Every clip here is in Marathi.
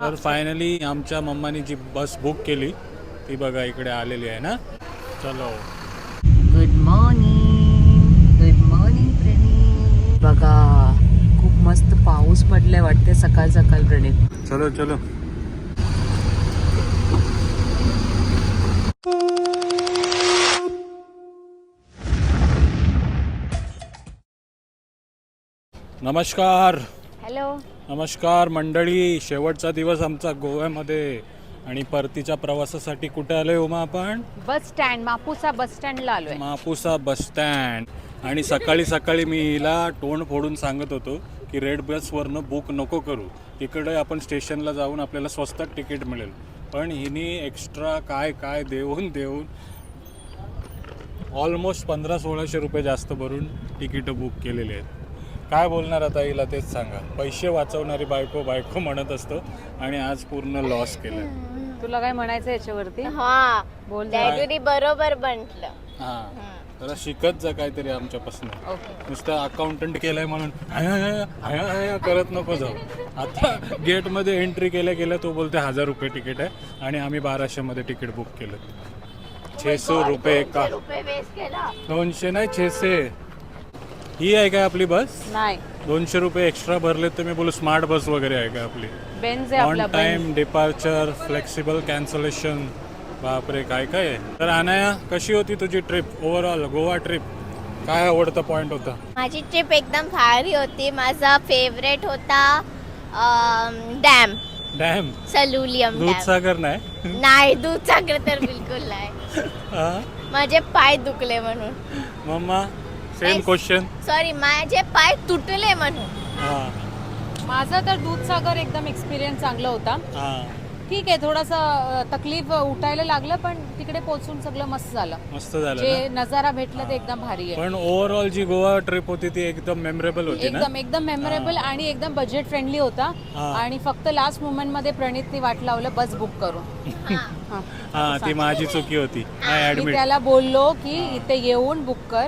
तर फायनली आमच्या मम्मानी जी बस बुक केली ती बघा इकडे आलेली आहे ना. चलो. Good morning good morning Praneet बघा खूप मस्त पाऊस पडलाय वाटते सकाळ सकाळ प्रणीत चलो चलो. नमस्कार. हॅलो नमस्कार मंडळी शेवटचा दिवस आमचा गोव्यामध्ये. आणि परतीच्या प्रवासासाठी कुठे आलोय उमा आपण? बस स्टँड मापुसा बस स्टँडला आलोय. Mapusa bus stand. आणि सकाळी सकाळी मी हिला तोंड फोडून सांगत होतो की रेड बसवरनं बुक नको करू. तिकडे आपण स्टेशनला जाऊन आपल्याला स्वस्तात तिकीट मिळेल. पण हिने एक्स्ट्रा काय काय देऊन देऊन ऑलमोस्ट पंधरा सोळाशे रुपये जास्त भरून तिकीटं बुक केलेली आहेत. काय बोलणार आता हिला तेच सांगा. पैसे वाचवणारी बायको बायको म्हणत असतो आणि आज पूर्ण लॉस केलं तुला काय म्हणायचं याच्यावरती? हा. बोल. डॅडूनी बरोबर म्हटलं. हां. जरा शिकत जा काहीतरी आमच्यापासून. ओके. नुसतं अकाउंटंट केलंय म्हणून. हया हया हया हया करत नको जाऊ. आता गेटमध्ये एंट्री केल्या केल्या तो बोलते हजार रुपये तिकीट आहे आणि आम्ही बाराशेमध्ये तिकीट बुक केलं. छेसो रुपये का रुपये वेस्ट केला. दोनशे नाही छेसे ही आहे काय आपली बस? नाही. दोनशे रुपये एक्स्ट्रा भरले तर मी बोलू स्मार्ट बस वगैरे आहे का आपली? बेन्झ आहे ऑन आपला Benz time departure flexible cancellation बापरे काय काय आहे? तर अनाया कशी होती तुझी ट्रिप ओव्हरऑल गोवा ट्रिप काय आवडता पॉइंट होता? माझी ट्रिप एकदम भारी होती. माझा फेवरेट होता dam dam Salaulim dam Dudhsagar नाही? नाही दूधसागर तर बिलकुल नाही. हा? माझे पाय दुखले म्हणून. मम्मा? सेम. क्वेश्चन सॉरी माझे पाय तुटले म्हणून. हा. माझा तर दूधसागर एकदम एक्सपिरियन्स चांगला होता. हा. ठीक आहे थोडासा अ, तकलीफ उठायला लागलं पण तिकडे पोहोचून सगळं मस्त झालं. मस्त झालं जे ना? नजारा भेटला ते एकदम भारी आहे. पण ओव्हरऑल जी गोवा ट्रिप होती ती एकदम मेमरेबल होती ना? एकदम एकदम मेमोरेबल आणि एकदम बजेट फ्रेंडली होता. हा. आणि फक्त लास्ट मोमेंटमध्ये प्रणितने वाट लावलं बस बुक करून. हा. ती माझी चुकी होती. आय मी ऍडमिट त्याला बोललो की इथे येऊन बुक कर.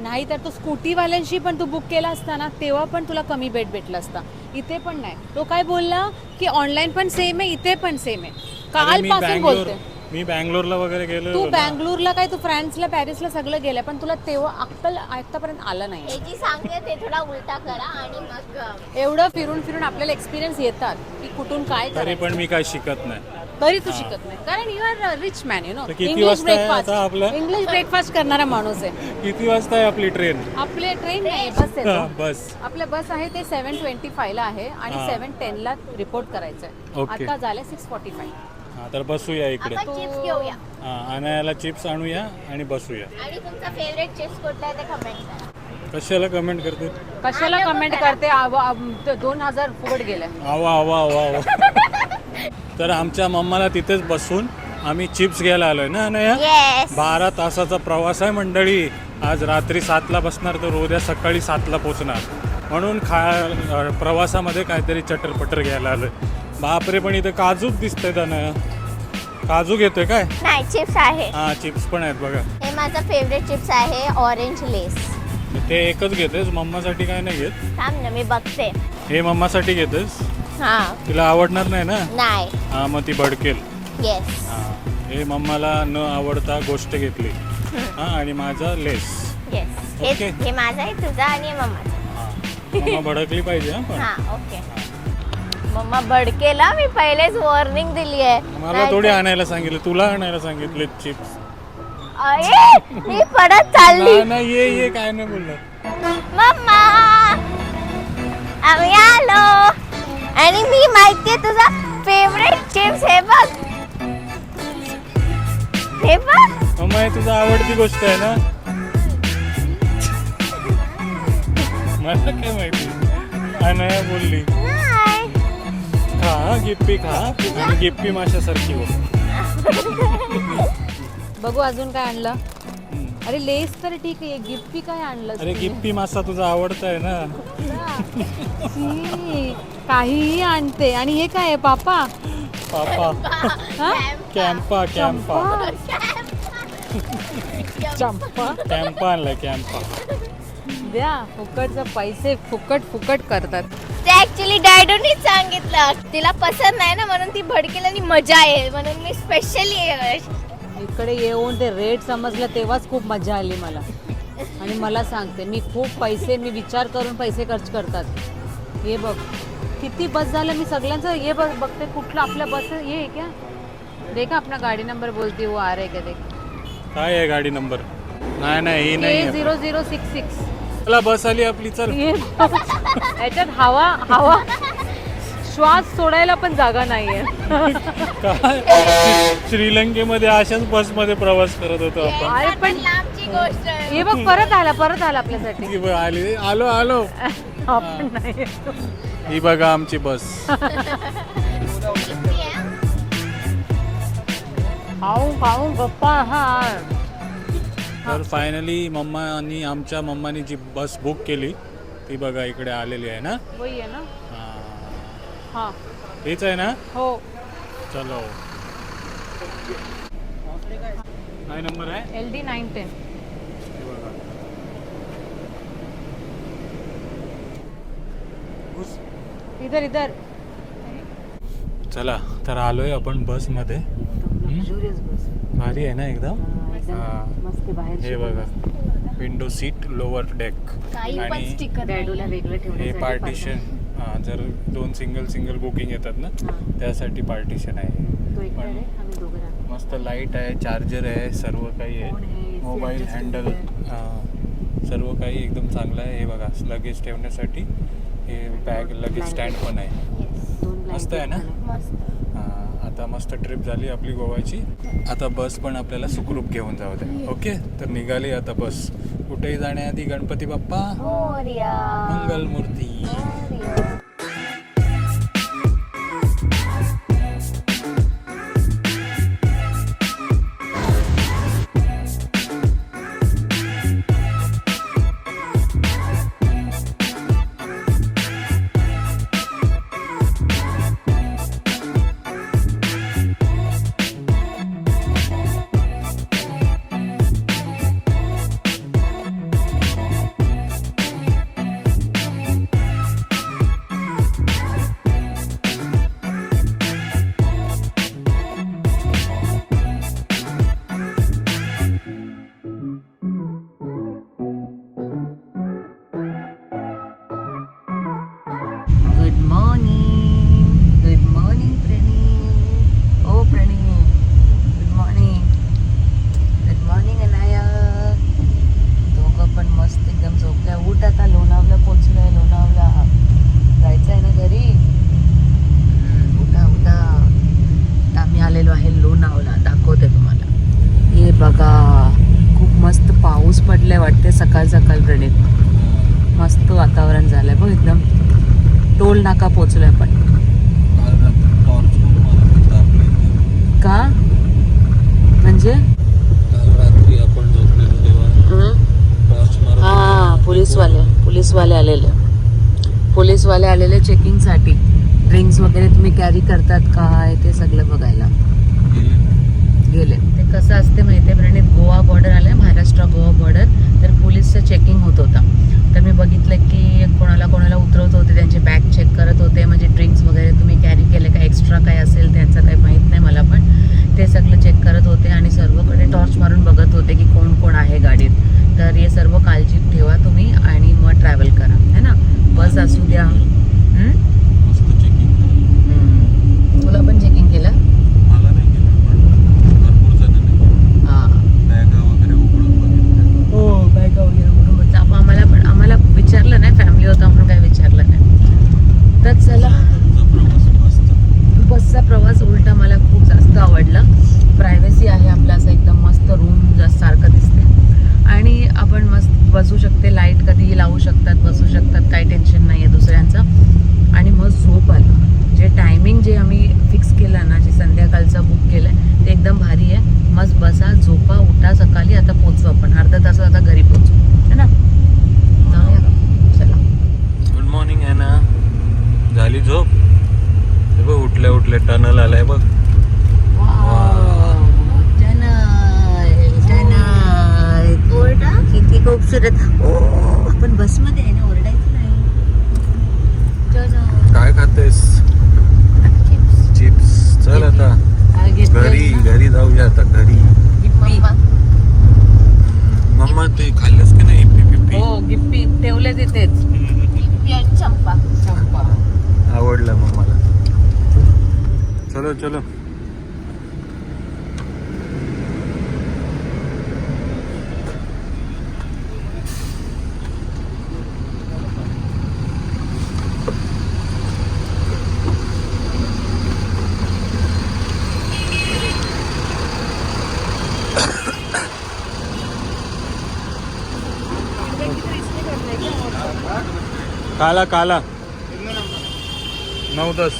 नाही तर तो स्कूटीवाल्यांशी पण तू बुक केला असता ना तेव्हा पण तुला कमी बेट भेटला असता. इथे पण नाही. तो काय बोलला की ऑनलाईन पण सेम आहे इथे पण सेम आहे. कालपासून बोलते. मी बँगलोरला वगैरे गेलो तू. बँगलोरला काय तू फ्रान्सला पॅरिसला सगळं गेलं पण तुला तेव्हा अक्कल आतापर्यंत आलं नाही. जी सांगते ते थोडा उलटा करा आणि मग एवढं फिरून फिरून आपल्याला एक्सपिरियन्स येतात की कुठून काय तरी पण मी काय शिकत नाही. तरी तू शिकत नाही. कारण you are rich man you know तर किती इंग्लिश वाजता आहे ब्रेकफास्ट आता आपलं? इंग्लिश ब्रेकफास्ट करणारा माणूस आहे. किती वाजता आहे आपली ट्रेन आपले ट्रेन नाही. बस आहे तो. बस. आपल्या बस आहे ते सेवन ट्वेंटी फायला आहे आणि. सेवन टेनला रिपोर्ट करायचं आहे. आता झालं सिक्स फॉर्टी फाय हा तर बसूया इकडे. आपण चिप्स घेऊया. हा अनायाला चिप्स आणूया आणि बसूया. आणि तुमचा फेवरेट चिप्स आहे ते कमेंट करा. कशाला कमेंट करते? कशाला कमेंट करते? आव- आव- ते दोन हजार फुकट गेले आवा आवा आवा आवा. तर आमच्या मम्माला तिथेच बसून आम्ही चिप्स घ्यायला आलोय ना अनया? येस बारा तासाचा प्रवास आहे मंडळी. आज रात्री सातला बसणार तर उद्या सकाळी सातला पोचणार. म्हणून खा अ, प्रवासामध्ये काहीतरी चटरपटर घ्यायला आलोय. बापरे पण इथे काजूच दिसतंय त्यानं काजू घेतोय काय? नाही चिप्स आहे. हा चिप्स पण आहेत बघा. हे माझा फेवरेट चिप्स आहे ऑरेंज लेस ते एकच घेतेस? मम्मासाठी काय नाही घेत? थांब ना मी बघते. हे मम्मासाठी घेतेस? हा. तिला आवडणार नाही ना? नाही. हा मग ती भडकेल. येस हा. हे मम्माला न आवडता गोष्ट घेतली. हा आणि माझा लेस. येस. हे हे माझा आहे तुझा आणि मम्माचा. हा. मम्मा भडकली पाहिजे हा पण. हा ओके मम्मा बडकेला मी पहिलेच वॉर्निंग दिली आहे. मला थोडी आणायला सांगितलं तुला आणायला सांगितले चिप्स अरे मी पडत चालली. नाही नाही ये ये काय नाही बोललं मम्मा! मी माहितीये तुझा फेवरेट चिप्स हे बघ. हे बघ. हे तुझा आवडती गोष्ट आहे ना? मला काय माहिती? अनया बोलली. नाही खा हा, गिप्पी खा. आणि गिप्पी माशासारखी हो. बघू अजून काय आणलं. अरे लेस तर ठीक आहे गिफ्टी काय आणलं अरे गिप्पी मासा तुझा आवडता आहे ना काहीही आणते. आणि हे काय आहे पापा? पापा. हा? कॅम्पा कॅम्पा. चंपा. कॅम्पा आणलाय कॅम्पा. द्या फुकटचे पैसे फुकट फुकट करतात. ते ऍक्च्युली डॅडूनीच सांगितलं. तिला पसंत नाही ना म्हणून ती भडकेल आणि मजा आहे म्हणून मी स्पेशली इकडे येऊन ते रेट समजलं तेव्हाच खूप मजा आली मला. आणि मला सांगते मी खूप पैसे मी विचार करून पैसे खर्च करतात. हे बघ किती बस झालं मी सगळ्यांचं? हे बघ बघते कुठलं आपल्या बस ये है क्या? देखा अपना गाडी नंबर बोलती वो आ रहा है क्या देख. काय आहे गाडी नंबर? नाही नाही ही के आहे. झिरो झिरो सिक्स सिक्स चला बस आली आपली चल. बघ. याच्यात हवा हवा. श्वास सोडायला पण जागा नाहीये. काय? श्रीलंकेमध्ये अशाच बसमध्ये प्रवास करत होतो आपण. अरे पण लांबची गोष्ट आहे. हे बघ परत आला परत आला आपल्यासाठी. बघ आली. आलो आलो. आपण नाही ही बघा आमची बस. किती आहे? खाऊ खाऊ गप्पा हा. तर फायनली मम्मानी आमच्या मम्मानी जी बस बुक केली ती बघा इकडे आलेली आहे ना? वही आहे ना? हा. हा हेच आहे ना? हो. चलो. काय नंबर आहे? L D nine ten. Hey. इधर इधर. चला तर आलोय आपण बसमध्ये. भारी आहे ना एकदम? हा. मस्त बाहेर हे बघा. विंडो सीट लोअर डेक आणि हे पार्टिशन हां जर दोन सिंगल सिंगल बुकिंग येतात ना. त्यासाठी पार्टिशन आहे. मस्त लाइट आहे चार्जर आहे सर्व काही आहे, मोबाईल हँडल. सर्व काही एकदम चांगलं आहे. हे बघा लगेज ठेवण्यासाठी हे बॅग लगेज स्टँड पण आहे. मस्त आहे ना? blanket पण मस्त हां, आता मस्त ट्रिप झाली आपली गोव्याची. आता बस पण आपल्याला सुखरूप घेऊन जाऊ दे ओके तर निघाली आता बस कुठेही जाण्याआधी गणपती बाप्पा. मोरया. मंगलमूर्ती. सकाळ सकाळ प्रणीत मस्त वातावरण झालंय. बघ एकदम टोल नाका पोचलोय आपण. का? म्हणजे? हा पोलीसवाले पोलीसवाले आलेले. पोलीसवाले आलेले चेकिंगसाठी ड्रिंक्स वगैरे तुम्ही कॅरी करतात काय ते सगळं बघायला. गेले. ते कसं असते माहिती आहे प्रणित गोवा बॉर्डर आलं महाराष्ट्र गोवा बॉर्डर पोलीसचं चेकिंग होत होतं. तर मी बघितलं की कोणाला कोणाला उतरवत होते त्यांचे बॅग चेक करत होते म्हणजे ड्रिंक्स वगैरे तुम्ही कॅरी केले का एक्स्ट्रा काय असेल त्यांचं काही माहीत नाही मला पण. ते सगळं चेक करत होते आणि सर्वकडे टॉर्च मारून बघत होते की कोण कोण आहे गाडीत. तर हे सर्व काळजी ठेवा तुम्ही आणि मग ट्रॅव्हल करा. है ना? बस असू द्या हम्म? मस्त चेकिंग हम्म. तुला पण चेकिंग केलं मला नाही केलं पण भरपूर जणांनी हां बॅगा वगैरे उघडून बघितल्या हो बॅग वगैरे म्हणून बघता. आप- आम्हाला पण आम्हाला विचारलं नाही फॅमिली होतं म्हणून काही विचारलं नाही तर चला तुमचा प्रवास मस्त बसचा प्रवास उलटा मला खूप जास्त आवडला प्रायव्हसी आहे आपलं असं एकदम मस्त रूम सारखं दिसते आणि आपण मस्त बसू शकते लाइट कधी लावू शकतात बसू शकतात काही टेन्शन नाही आहे दुसऱ्यांचं आणि मग झोप आलं जे टायमिंग जे आम्ही फिक्स केलं ना जे संध्याकाळचं बुक केलं आहे ते एकदम भारी आहे मस्त बसा झोपा उठा सकाळी आता पोचू आपण. अर्धा तासात आता घरी पोचू है ना? चला. गुड मॉर्निंग आहे ना झाली झोप? हे बघ उठल्या उठल्या टनल आलाय बघ. किती खूपसुरत. ओ आपण बसमध्ये आहे ना ओरडायचं नाही. काय खातेस? चिप्स चल आता. घरी? घरी जाऊया आता घरी. गिप्पी मम्मा. ते खाल्लंस की नाही इप्पी पिप्पी? हो गिप्पी. ठेवले तिथेच लिपी आणि चंपा. चंपा. आवडलं मम्माला. चलो चलो. काला काला. नऊ दस.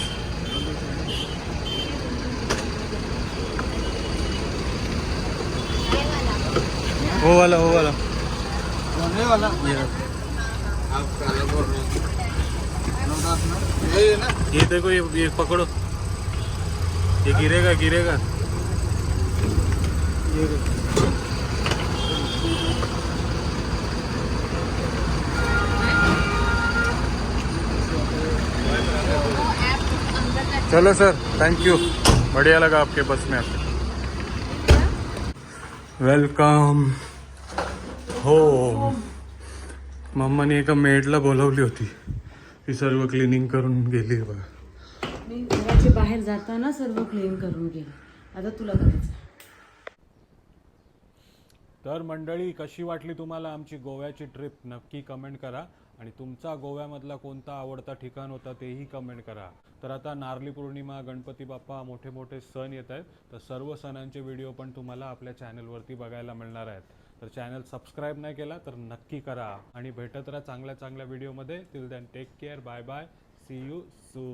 वो वाला वो वाला. ये ये देखो ये ये पकड़ो. ये गिरेगा गिरेगा. ये चलो सर थैंक यू बढ़िया लगा आपके बस में आके। वेलकम हो मम्माने एका मेडला बोलवली होती. ती सर्व क्लिनिंग करून गेली बघा. मी घराच्या बाहेर जाताना सर्व क्लीन करून गेली. आता तुला करायचं तर मंडळी कशी वाटली तुम्हाला आमची गोव्याची ट्रिप नक्की कमेंट करा. आणि तुमचा गोव्यामधला कोणता आवडता ठिकाण होता तेही कमेंट करा. तर आता नारली पौर्णिमा गणपती बाप्पा मोठे मोठे सण येत आहेत. तर सर्व सणांचे व्हिडिओ पण तुम्हाला आपल्या चॅनलवरती बघायला मिळणार आहेत. तर चॅनल सबस्क्राईब नाही केला तर नक्की करा आणि भेटत राहा चांगल्या चांगल्या व्हिडिओमध्ये till then take care bye bye see you soon